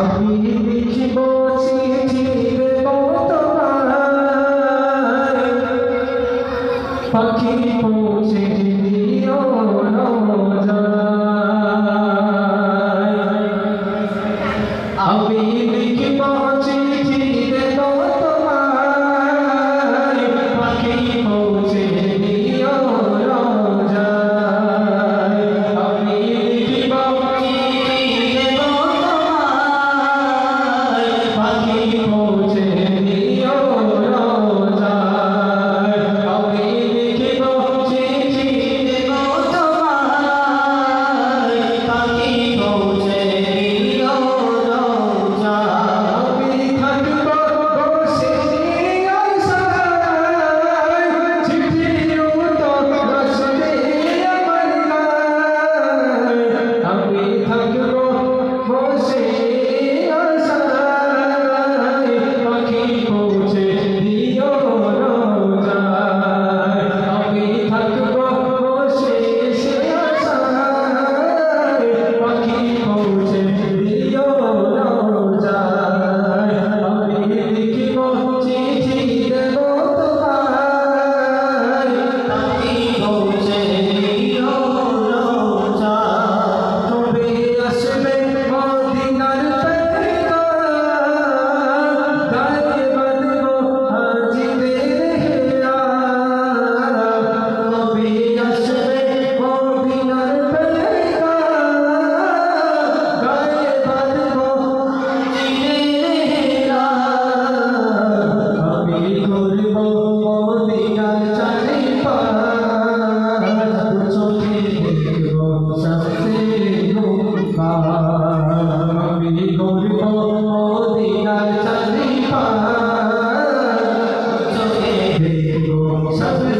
আমি লিখিব চিঠির পাখি পৌঁছে দিও আমি Thank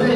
you.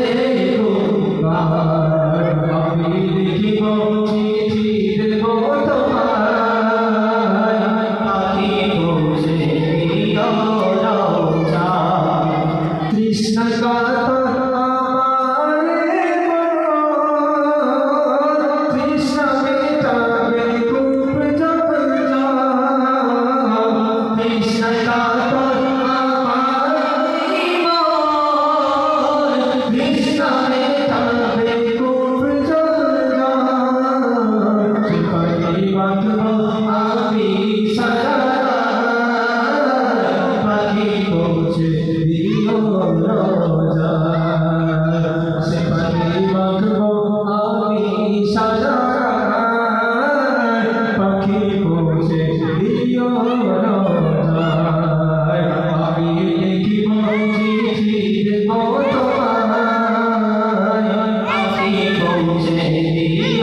ছিল